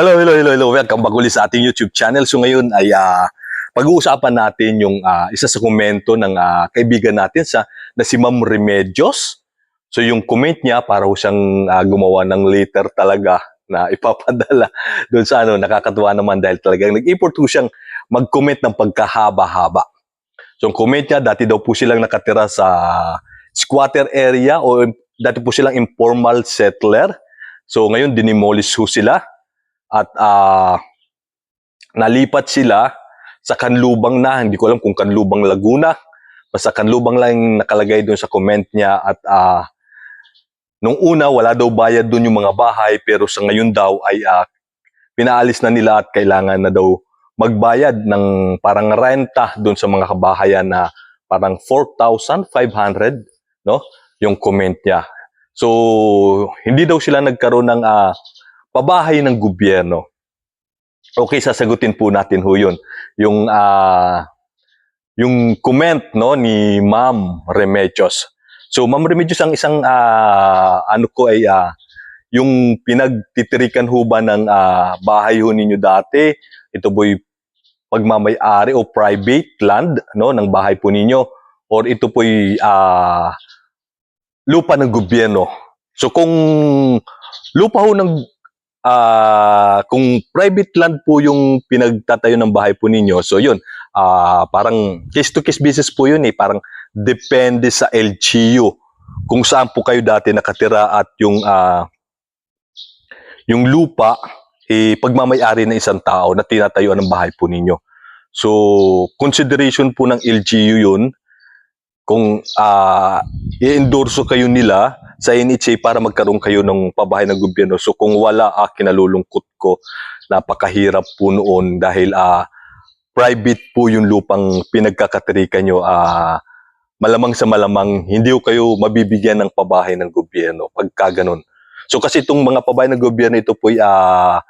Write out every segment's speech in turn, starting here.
Hello, hello, hello, hello. Welcome back ulit sa ating YouTube channel. So ngayon ay ah, pag-uusapan natin yung ah, isa sa komento ng ah, kaibigan natin sa na si Ma'am Remedios. So yung comment niya para siyang ah, gumawa ng letter talaga na ipapadala doon sa ano nakakatuwa naman dahil talagang nag-import ho siyang mag-comment ng pagkahaba-haba. So ang comment niya dati daw po silang nakatira sa squatter area o dati po silang informal settler. So ngayon dinimolish ho sila at ah, nalipat sila sa Kanlubang na, hindi ko alam kung Kanlubang Laguna, basta Kanlubang lang nakalagay doon sa comment niya at ah, nung una wala daw bayad doon yung mga bahay pero sa ngayon daw ay ah, pinaalis na nila at kailangan na daw magbayad ng parang renta doon sa mga kabahayan na parang 4,500 no? Yung comment niya. So hindi daw sila nagkaroon ng ah, pabahay ng gobyerno. Okay, sasagutin po natin ho yun. Yung, ah, yung comment no, ni Ma'am Remedios. So, Ma'am Remedios, ang isang ah, ano ko ay ah, yung pinagtitirikan ho ba ng ah, bahay ho ninyo dati, ito po'y pagmamayari o private land no, ng bahay po ninyo or ito po'y ah, lupa ng gobyerno. So, kung lupa ho ng ah kung private land po yung pinagtatayo ng bahay po ninyo, so yun, ah parang case-to-case basis po yun eh. Parang depende sa LGU kung saan po kayo dati nakatira at yung ah yung lupa eh, pagmamayari ng isang tao na tinatayuan ng bahay po ninyo. So, consideration po ng LGU yun kung ah i-endorso kayo nila sa NHA para magkaroon kayo ng pabahay ng gobyerno. So kung wala, ah, kinalulungkot ko, napakahirap po noon dahil ah, private po yung lupang pinagkakatrikan nyo. Ah, malamang sa malamang, hindi kayo mabibigyan ng pabahay ng gobyerno pagka ganun. So kasi itong mga pabahay ng gobyerno, ito po ah,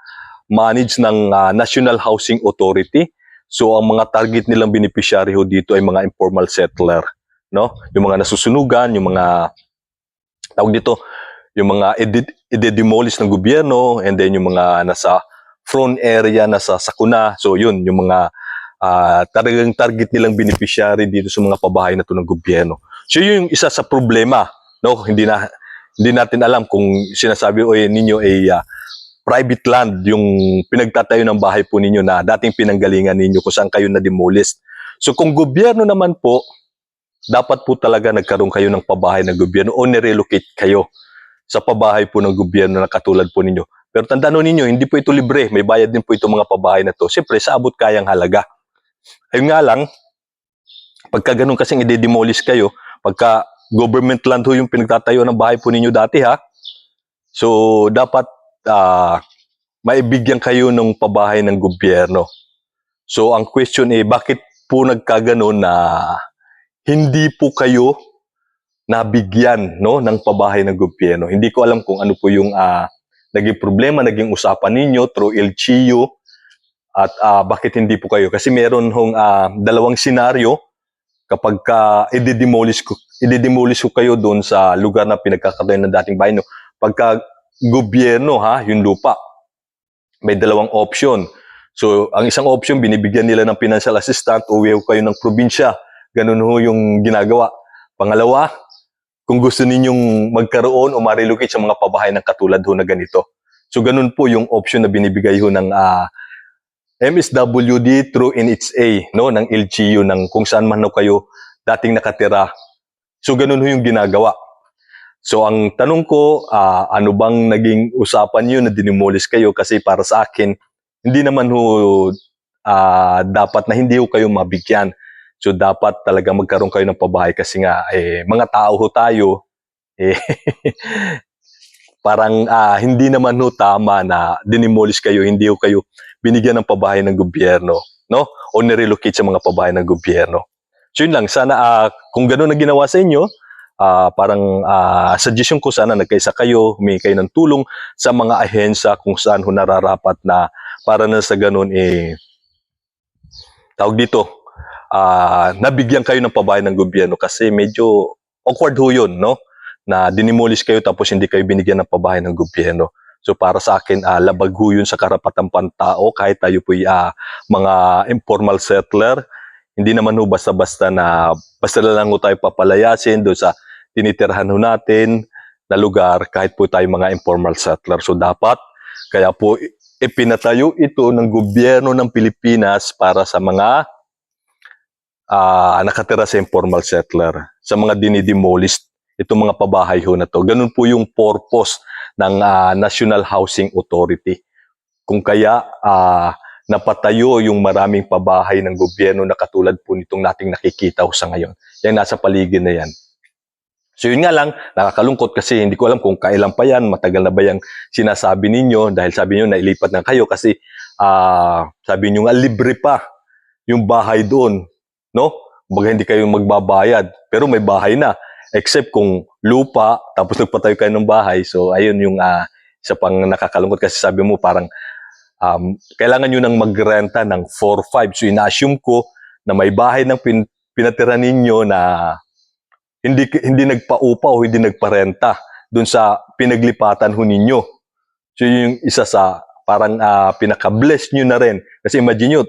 managed ng ah, National Housing Authority. So ang mga target nilang beneficiary ho dito ay mga informal settler, no? Yung mga nasusunugan, yung mga tawag dito, yung mga ide-demolish ng gobyerno and then yung mga nasa front area, nasa sakuna. So yun, yung mga ah, talagang target nilang beneficiary dito sa mga pabahay na to ng gobyerno. So yun yung isa sa problema, no? Hindi na hindi natin alam kung sinasabi o ninyo ay ah, private land yung pinagtatayo ng bahay po ninyo na dating pinanggalingan ninyo kung saan kayo na-demolish. So kung gobyerno naman po, dapat po talaga nagkaroon kayo ng pabahay ng gobyerno o nirelocate kayo sa pabahay po ng gobyerno na katulad po ninyo. Pero tandaan ninyo, hindi po ito libre. May bayad din po itong mga pabahay na to. Siyempre, sa abot kayang halaga. Ayun nga lang, pagka ganun kasing i-demolish kayo, pagka government land ho yung pinagtatayo ng bahay po ninyo dati ha, so dapat ah, maibigyan kayo ng pabahay ng gobyerno. So ang question eh, bakit po nagkaganon na hindi po kayo nabigyan no ng pabahay ng gobyerno. Hindi ko alam kung ano po yung ah, naging problema, naging usapan ninyo through LGU at ah, bakit hindi po kayo kasi meron hong ah, dalawang senaryo kapag ka i-demolish ko i-demolish ko kayo doon sa lugar na pinagkakatayo ng dating bahay nyo. Pagka gobyerno ha, yung lupa, may dalawang option. So, ang isang option, binibigyan nila ng financial assistant, uwi kayo ng probinsya. Ganun ho yung ginagawa. Pangalawa, kung gusto ninyong magkaroon o ma-relocate sa mga pabahay ng katulad ho na ganito. So, ganun po yung option na binibigay ho ng ah, MSWD through NHA, no, ng LGU, ng kung saan man ho kayo dating nakatira. So, ganun ho yung ginagawa. So, ang tanong ko, ah, ano bang naging usapan nyo na dinimolish kayo? Kasi para sa akin, hindi naman ho ah, dapat na hindi ho kayo mabigyan. So, dapat talaga magkaroon kayo ng pabahay kasi nga, eh, mga tao ho tayo, eh, parang ah, hindi naman ho tama na dinimolish kayo, hindi ho kayo binigyan ng pabahay ng gobyerno, no? O nirelocate sa mga pabahay ng gobyerno. So yun lang, sana ah, kung gano'n na ginawa sa inyo, ah, parang ah, suggestion ko sana nagkaisa kayo, humingi kayo ng tulong sa mga ahensya kung saan ho nararapat na para na sa gano'n eh, tawag dito, ah, nabigyan kayo ng pabahay ng gobyerno kasi medyo awkward ho yun, no? Na dinimolish kayo tapos hindi kayo binigyan ng pabahay ng gobyerno. So para sa akin, ah, labag ho yun sa karapatang pantao kahit tayo po'y ah, mga informal settler. Hindi naman ho basta-basta na basta lang ho tayo papalayasin doon sa tinitirhan ho natin na lugar kahit po tayo mga informal settler. So dapat, kaya po ipinatayo ito ng gobyerno ng Pilipinas para sa mga ah, nakatira sa informal settler, sa mga dinidemolish itong mga pabahay ho na to. Ganun po yung purpose ng ah, National Housing Authority. Kung kaya ah, napatayo yung maraming pabahay ng gobyerno na katulad po nitong nating nakikita sa ngayon. Yan nasa paligid na yan. So yun nga lang, nakakalungkot kasi hindi ko alam kung kailan pa yan, matagal na ba yung sinasabi ninyo dahil sabi niyo nailipat na kayo kasi ah, sabi niyo nga libre pa yung bahay doon, no? Baga hindi kayo magbabayad, pero may bahay na. Except kung lupa, tapos nagpatayo kayo ng bahay. So ayun yung ah, isa pang nakakalungkot kasi sabi mo parang um, kailangan nyo nang magrenta ng 4-5. So ina-assume ko na may bahay ng pin, pinatira ninyo na hindi hindi nagpaupa o hindi nagparenta doon sa pinaglipatan ho ninyo. So yun yung isa sa parang ah, pinaka-bless nyo na rin. Kasi imagine nyo,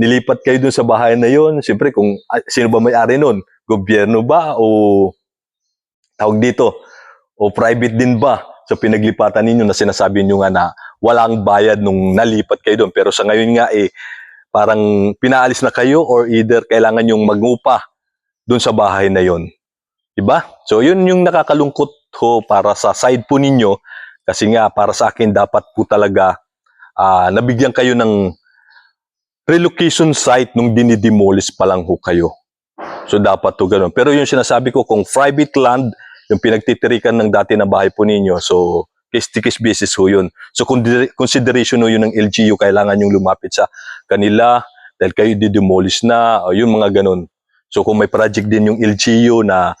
nilipat kayo doon sa bahay na yon. Siyempre, kung ah, sino ba may-ari nun? Gobyerno ba o tawag dito? O private din ba sa pinaglipatan ninyo na sinasabi nyo nga na walang bayad nung nalipat kayo doon. Pero sa ngayon nga eh, parang pinaalis na kayo or either kailangan yung magupa doon sa bahay na yon. Diba? So yun yung nakakalungkot ho para sa side po ninyo kasi nga para sa akin dapat po talaga ah, nabigyan kayo ng relocation site nung dinidemolish pa lang ho kayo. So dapat to ganun. Pero yung sinasabi ko kung private land yung pinagtitirikan ng dati na bahay po ninyo so case to case basis ho yun. So consideration ho yun ng LGU kailangan yung lumapit sa kanila dahil kayo didemolish na o yun mga ganun. So kung may project din yung LGU na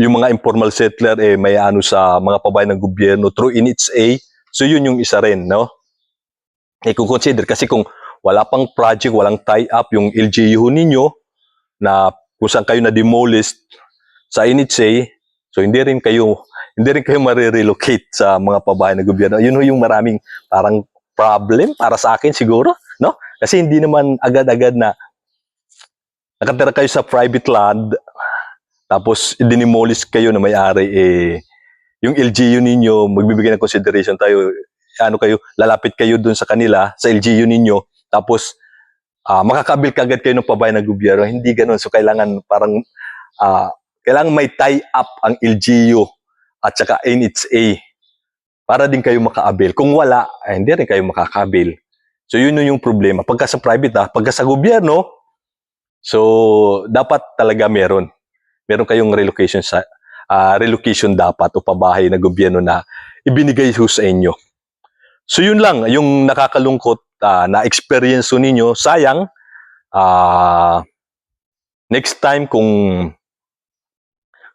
yung mga informal settler eh may ano sa mga pabayan ng gobyerno through NHA. So yun yung isa rin, no? Eh kung consider kasi kung wala pang project, walang tie-up yung LGU ninyo na kung saan kayo na demolish sa NHA, so hindi rin kayo hindi rin kayo marirelocate sa mga pabayan ng gobyerno. Yun yung maraming parang problem para sa akin siguro, no? Kasi hindi naman agad-agad na nakatira kayo sa private land, tapos dinimolish kayo na may-ari, eh, yung LGU ninyo, magbibigay ng consideration tayo, ano kayo, lalapit kayo dun sa kanila, sa LGU ninyo, tapos ah makakabil kagad kayo ng pabayan ng gobyerno. Hindi ganun. So, kailangan parang, ah kailangan may tie-up ang LGU at saka NHA para din kayo makaabil. Kung wala, eh, hindi rin kayo makakabil. So, yun yung problema. Pagka sa private, ah, pagka sa gobyerno, so, dapat talaga meron meron kayong relocation sa ah, relocation dapat o pabahay na gobyerno na ibinigay ho sa inyo. So yun lang, yung nakakalungkot ah, na experience ho ninyo, sayang, ah, next time kung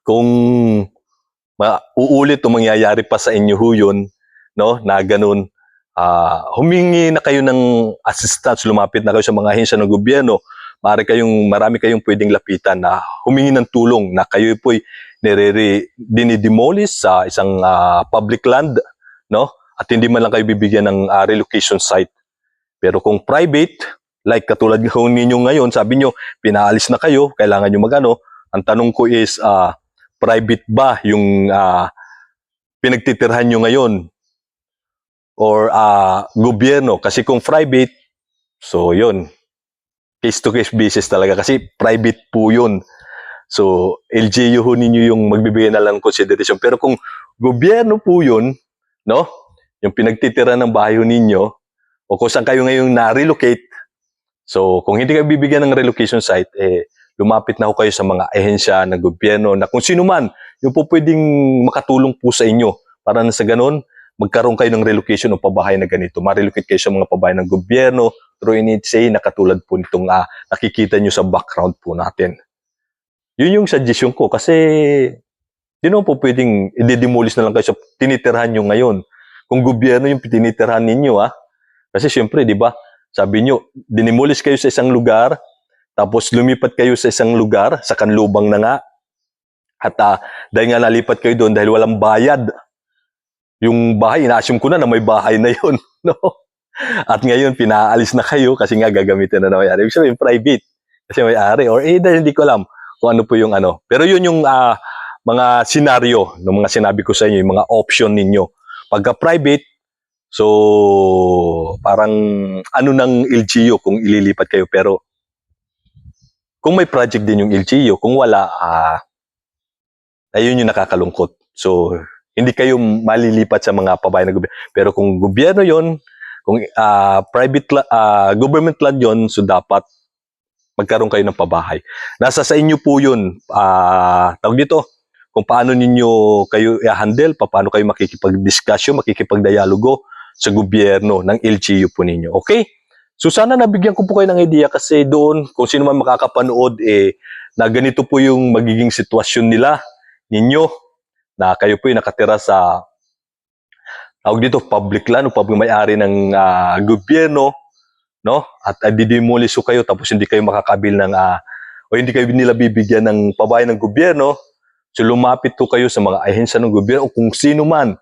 kung uulit o mangyayari pa sa inyo ho yun, no, na ganun, ah, humingi na kayo ng assistance, lumapit na kayo sa mga ahensya ng gobyerno, Maaari kayong, marami kayong pwedeng lapitan na humingi ng tulong na kayo po'y nire dinidemolish sa isang ah, public land, no? At hindi man lang kayo bibigyan ng ah, relocation site. Pero kung private, like katulad ho ninyo ngayon, sabi nyo, pinaalis na kayo, kailangan nyo magano. Ang tanong ko is, ah, private ba yung ah, pinagtitirhan nyo ngayon? Or ah, gobyerno? Kasi kung private, so yun, case-to-case basis talaga kasi private po yun. So, LGU ho ninyo yung magbibigay na lang ng consideration. Pero kung gobyerno po yun, no? Yung pinagtitira ng bahay ho ninyo, o kung saan kayo ngayong na-relocate, so kung hindi kayo bibigyan ng relocation site, eh, lumapit na ho kayo sa mga ehensya ng gobyerno na kung sino man, yung po pwedeng makatulong po sa inyo para na sa ganun, magkaroon kayo ng relocation o pabahay na ganito. Ma-relocate kayo sa mga pabahay ng gobyerno, through NHA na katulad po nitong ah, nakikita nyo sa background po natin. Yun yung suggestion ko kasi di naman po pwedeng i-demolish na lang kayo sa tinitirhan nyo ngayon. Kung gobyerno yung tinitirhan ninyo ah. Kasi syempre, di ba, sabi nyo, dinimolish kayo sa isang lugar, tapos lumipat kayo sa isang lugar, sa kanlubang na nga, at ah, dahil nga nalipat kayo doon dahil walang bayad yung bahay, ina-assume ko na na may bahay na yun. No? At ngayon, pinaalis na kayo kasi nga gagamitin na na may-ari. Ibig sabihin, private. Kasi may-ari. Or either, hindi ko alam kung ano po yung ano. Pero yun yung ah, mga senaryo ng mga sinabi ko sa inyo, yung mga option ninyo. Pagka private, so parang ano ng LGU kung ililipat kayo. Pero kung may project din yung LGU, kung wala, ah, ayun yung nakakalungkot. So, hindi kayo malilipat sa mga pabayan ng gobyerno. Pero kung gobyerno yon kung ah, private ah, government land yon so dapat magkaroon kayo ng pabahay. Nasa sa inyo po yun. Ah, tawag dito, kung paano ninyo kayo i-handle, paano kayo makikipag-discussion, makikipag-dialogo sa gobyerno ng LGU po ninyo. Okay? So sana nabigyan ko po kayo ng idea kasi doon, kung sino man makakapanood, eh, na ganito po yung magiging sitwasyon nila, ninyo, na kayo po yung nakatira sa tawag dito, public land o public may-ari ng ah, gobyerno, no? At uh, didemolish kayo tapos hindi kayo makakabil ng ah, o hindi kayo nila bibigyan ng pabayan ng gobyerno. So lumapit to kayo sa mga ahensya ng gobyerno o kung sino man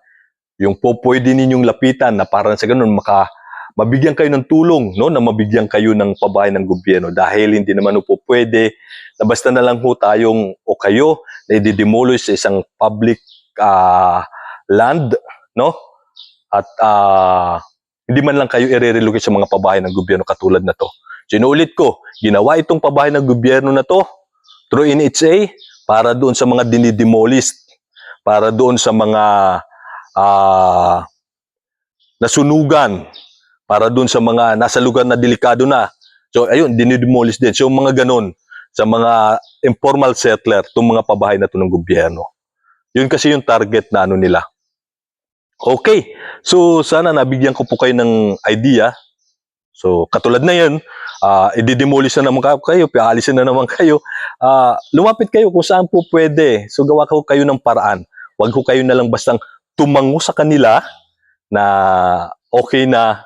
yung po pwede ninyong lapitan na parang sa ganun maka mabigyan kayo ng tulong no? Na mabigyan kayo ng pabayan ng gobyerno. Dahil hindi naman po pwede na basta na lang ho tayong o kayo na i-demolish sa isang public ah, land no? At ah, hindi man lang kayo i-relocate sa mga pabahay ng gobyerno katulad na to. So ko, ginawa itong pabahay ng gobyerno na to through NHA para doon sa mga dinidemolish, para doon sa mga ah, nasunugan, para doon sa mga nasa lugar na delikado na. So ayun, dinidemolish din. So mga ganun, sa mga informal settler, itong mga pabahay na to ng gobyerno. Yun kasi yung target na ano nila. Okay. So, sana nabigyan ko po kayo ng idea. So, katulad na yun, uh, i-demolish na naman ka- kayo, pialisin na naman kayo. Ah, lumapit kayo kung saan po pwede. So, gawa ko kayo ng paraan. Huwag ko kayo na lang bastang tumango sa kanila na okay na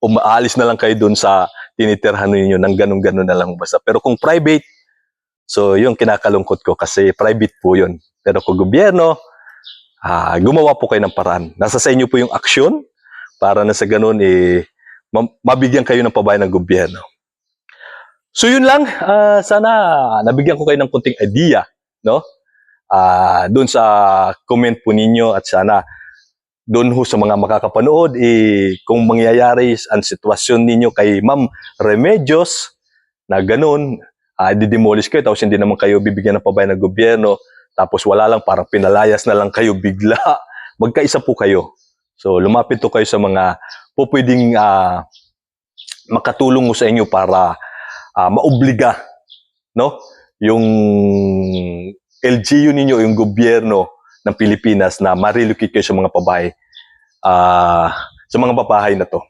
umaalis na lang kayo doon sa tinitirhan ninyo ng ganun-ganun na lang basta. Pero kung private, so yung kinakalungkot ko kasi private po yun. Pero kung gobyerno, ah, gumawa po kayo ng paraan. Nasa sa inyo po yung aksyon para na sa ganun eh, ma- mabigyan kayo ng pabayan ng gobyerno. So yun lang, Ah, sana nabigyan ko kayo ng kunting idea, no? Ah, doon sa comment po ninyo at sana doon ho sa mga makakapanood, eh, kung mangyayari ang sitwasyon ninyo kay Ma'am Remedios na ganun, ah, didemolish kayo tapos hindi naman kayo bibigyan ng pabayan ng gobyerno tapos wala lang, parang pinalayas na lang kayo bigla. Magkaisa po kayo. So, lumapit to kayo sa mga po pwedeng ah, makatulong sa inyo para ah, maobliga, no? Yung LGU ninyo, yung gobyerno ng Pilipinas na ma-relocate kayo sa mga pabahay, ah, sa mga pabahay na to.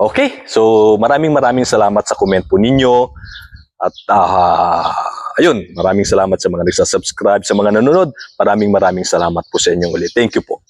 Okay, so maraming maraming salamat sa comment po ninyo. At ah, ayun, maraming salamat sa mga nagsasubscribe, sa mga nanonood. Maraming maraming salamat po sa inyong ulit. Thank you po.